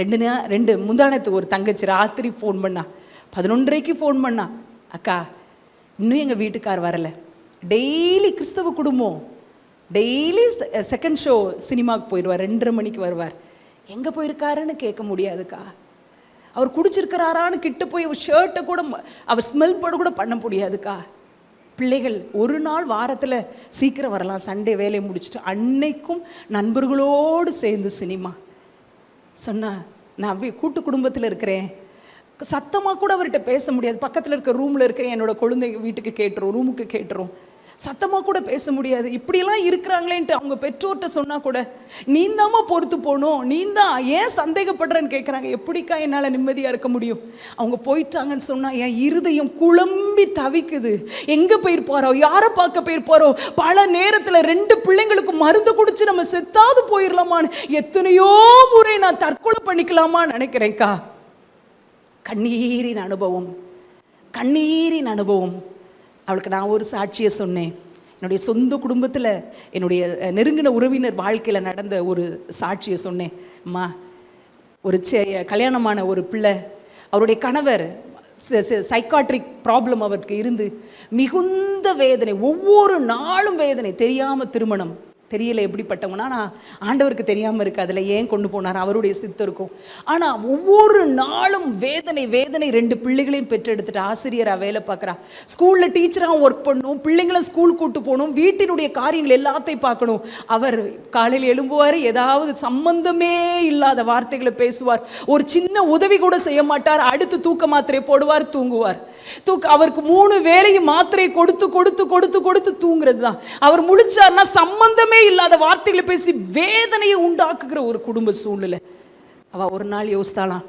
ரெண்டு நே ரெண்டு முந்தானத்துக்கு ஒரு தங்கச்சி ராத்திரி ஃபோன் பண்ணா. பதினொன்றரைக்கு ஃபோன் பண்ணா. அக்கா இன்னும் எங்கள் வீட்டுக்கார் வரலை. டெய்லி கிறிஸ்தவ குடும்பம். டெய்லி செகண்ட் ஷோ சினிமாவுக்கு போயிடுவார். ரெண்டரை மணிக்கு வருவார். எங்கே போயிருக்காருன்னு கேட்க முடியாதுக்கா. அவர் குடிச்சிருக்கிறாரான்னு கிட்ட போய் அவர் ஷர்ட்டை கூட அவர் ஸ்மெல் போட கூட பண்ண முடியாதுக்கா. பிள்ளைகள் ஒரு நாள் வாரத்தில் சீக்கிரம் வரலாம். சண்டே வேலையை முடிச்சுட்டு அன்னைக்கும் நண்பர்களோடு சேர்ந்து சினிமா. சொன்னா நான் கூட்டு குடும்பத்தில் இருக்கிறேன். சத்தமாக கூட அவர்கிட்ட பேச முடியாது. பக்கத்தில் இருக்க ரூமில் இருக்கிற என்னோட குழந்தை வீட்டுக்கு கேட்டுரும் ரூமுக்கு கேட்டுரும். சத்தமாக கூட பேச முடியாது. இப்படியெல்லாம் இருக்கிறாங்களேன்ட்டு அவங்க பெற்றோர்கிட்ட சொன்னால் கூட நீ தாம்மா பொறுத்து போகணும். நீ தான் ஏன் சந்தேகப்படுறேன்னு கேட்குறாங்க எப்படிக்கா என்னால் நிம்மதியாக இருக்க முடியும்? அவங்க போயிட்டாங்கன்னு சொன்னால் என் இருதயம் குளம் குழம்பி தவிக்குது. எங்கே போயிருப்பாரோ யாரை பார்க்க போயிருப்பாரோ பல நேரத்தில் ரெண்டு பிள்ளைங்களுக்கு மருந்து குடிச்சு நம்ம செத்தாவது போயிடலாமான்னு எத்தனையோ முறை நான் தற்கொலை பண்ணிக்கலாமான்னு நினைக்கிறேன்க்கா. கண்ணீரின் அனுபவம். கண்ணீரின் அனுபவம். அவளுக்கு நான் ஒரு சாட்சியை சொன்னேன். என்னுடைய சொந்த குடும்பத்தில் என்னுடைய நெருங்கின உறவினர் வாழ்க்கையில் நடந்த ஒரு சாட்சியை சொன்னேன். அம்மா ஒரு செ கல்யாணமான ஒரு பிள்ளை. அவருடைய கணவர் சைக்காட்ரிக் ப்ராப்ளம் அவருக்கு இருந்து மிகுந்த வேதனை ஒவ்வொரு நாளும் வேதனை தெரியாமல் திருமணம். தெரியல எப்படிப்பட்டவங்கன்னா நான் ஆண்டவருக்கு தெரியாமல் இருக்கு அதில் ஏன் கொண்டு போனார்? அவருடைய சித்தருக்கும் ஆனால் ஒவ்வொரு நாளும் வேதனை வேதனை ரெண்டு பிள்ளைகளையும் பெற்றெடுத்துட்டு ஆசிரியராக வேலை பார்க்குறா ஸ்கூலில் டீச்சராக ஒர்க் பண்ணணும் பிள்ளைங்களை ஸ்கூல் கூட்டு போகணும் வீட்டினுடைய காரியங்கள் எல்லாத்தையும் பார்க்கணும். அவர் காலையில் எழும்புவார் ஏதாவது சம்பந்தமே இல்லாத வார்த்தைகளை பேசுவார். ஒரு சின்ன உதவி கூட செய்ய மாட்டார் அடுத்து தூக்க மாத்திரை போடுவார் தூங்குவார். தூக்க அவருக்கு மூணு வேலையும் மாத்திரை கொடுத்து கொடுத்து கொடுத்து கொடுத்து தூங்குறது தான் அவர் முழிச்சார்னா சம்பந்தமே இல்லாத வார்த்தைகளை பேசி வேதனையை உண்டாக்குகிற ஒரு குடும்ப சூழ்நிலை. அவள் ஒரு நாள் யோசித்தாலாம்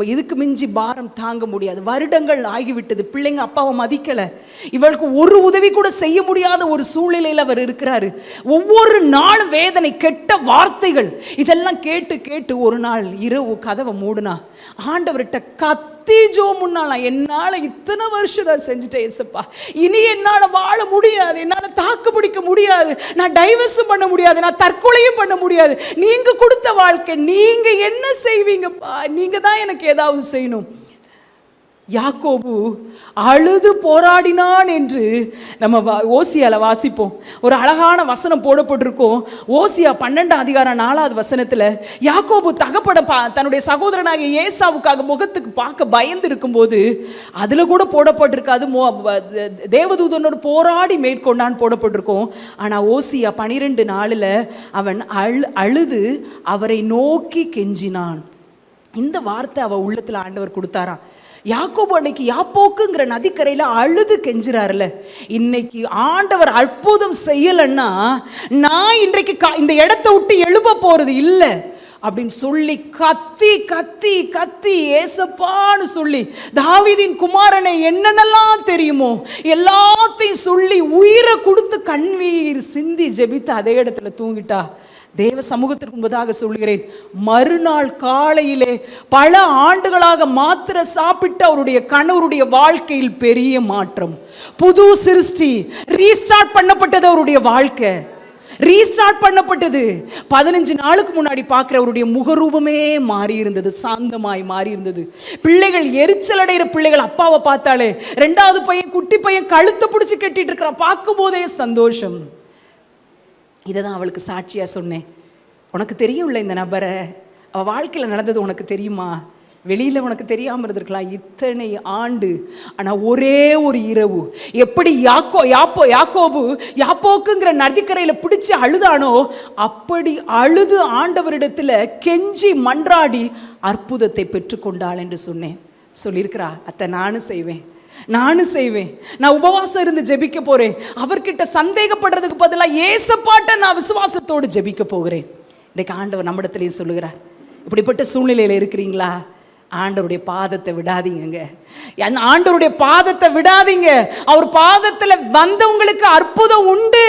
இதுக்கு மிஞ்சி பாரம் தாங்க முடியாது. வருடங்கள் ஆகிவிட்டது. பிள்ளைங்க அப்பாவை மதிக்கலை. இவளுக்கு ஒரு உதவி கூட செய்ய முடியாத ஒரு சூழ்நிலையில் அவர் இருக்கிறாரு. ஒவ்வொரு நாளும் வேதனை கெட்ட வார்த்தைகள் இதெல்லாம் கேட்டு கேட்டு ஒரு நாள் இரவு கதவை மூடுனா ஆண்டவர்கிட்ட கத் ஜோ முன்னாலாம் என்னால் இத்தனை வருஷம் நான் செஞ்சுட்டேன் ஏசப்பா இனி என்னால் வாழ முடியாது என்னால் தாக்கு பிடிக்க முடியாது நான் டைவர்ஸும் பண்ண முடியாது நான் தற்கொலையும் பண்ண முடியாது. நீங்க கொடுத்த வாழ்க்கை நீங்க என்ன செய்வீங்கப்பா? நீங்க தான் எனக்கு ஏதாவது செய்யணும். யாக்கோபு அழுது போராடினான் என்று நம்ம வா- ஓசியால வாசிப்போம். ஒரு அழகான வசனம் போடப்பட்டிருக்கோம். ஓசியா பன்னெண்டாம் அதிகாரம் நாலாவது வசனத்துல யாக்கோபு தகப்பட பா தன்னுடைய சகோதரனாகிய ஏசாவுக்காக முகத்துக்கு பார்க்க பயந்து இருக்கும்போது அதுல கூட போடப்பட்டிருக்காது. மோ தேவதூதனோடு போராடி மேற்கொண்டான் போடப்பட்டிருக்கோம். ஆனா ஓசியா பனிரெண்டு நாளில் அவன் அழு அழுது அவரை நோக்கி கெஞ்சினான். இந்த வார்த்தை அவள் உள்ளத்தில் ஆண்டவர் கொடுத்தாரான் யாக்கோபு அன்னைக்கு யாப்போக்குங்கிற நதிக்கரையில் அழுது கெஞ்சுறாருல. இன்னைக்கு ஆண்டவர் அற்புதம் செய்யலைன்னா நான் இன்றைக்கு கா- இந்த இடத்த விட்டு எழுப்ப போறது இல்லை. அப்படின்னு சொல்லி கத்தி கத்தி கத்தி ஏசப்பான்னு சொல்லி தாவிதின் குமாரனை என்னென்னலாம் தெரியுமோ எல்லாத்தையும் சொல்லி உயிரை கொடுத்து கண்வீர் சிந்தி ஜெபித்து அதே இடத்துல தூங்கிட்டா. தேவ சமூகத்திற்கு முன்பதாக சொல்கிறேன் மறுநாள் காலையிலே பல ஆண்டுகளாக மாத்திர சாப்பிட்டு அவருடைய கணவருடைய வாழ்க்கையில் பெரிய மாற்றம். புது சிருஷ்டி ரீஸ்டார்ட் பண்ணப்பட்டது அவருடைய வாழ்க்கை. ரீஸ்டார்ட் பண்ணப்பட்டது. பதினஞ்சு நாளுக்கு முன்னாடி பார்க்குற அவருடைய முகரூபமே மாறி இருந்தது சாந்தமாய் மாறி இருந்தது பிள்ளைகள் எரிச்சல் அடைகிற பிள்ளைகள் அப்பாவை பார்த்தாலே ரெண்டாவது பையன் குட்டி பையன் கழுத்தை பிடிச்சி கட்டிட்டு இருக்கிறான் பார்க்கும் போதே சந்தோஷம். இதை தான் அவளுக்கு சாட்சியாக சொன்னேன். உனக்கு தெரியும்ல இந்த நபரை? அவள் வாழ்க்கையில் நடந்தது உனக்கு தெரியுமா? வெளியில் உனக்கு தெரியாமல் இருந்திருக்கலாம் இத்தனை ஆண்டு. ஆனால் ஒரே ஒரு இரவு. எப்படி யாக்கோ யாப்போ யாக்கோபு யாப்போக்குங்கிற நதிக்கரையில் பிடிச்சி அழுதானோ அப்படி அழுது ஆண்டவரிடத்தில் கெஞ்சி மன்றாடி அற்புதத்தை பெற்றுக்கொண்டாள் என்று சொன்னேன். சொல்லியிருக்கிறா அத்தை நானும் செய்வேன். நானும் செய்வேன். நான் உபவாசம் இருந்து ஜெபிக்க போறேன். அவர்கிட்ட சந்தேகப்படுறதுக்கு பதிலாக ஏசப்பாட்ட நான் விசுவாசத்தோடு ஜெபிக்க போகிறேன். இன்றைக்கு ஆண்டவர் நம்மிடத்திலேயே சொல்லுகிறார். இப்படிப்பட்ட சூழ்நிலையில் இருக்கிறீங்களா? ஆண்டவருடைய பாதத்தை விடாதீங்கங்க. ஆண்டவருடைய பாதத்தை விடாதீங்க. அவர் பாதத்தில் வந்தவங்களுக்கு அற்புதம் உண்டு.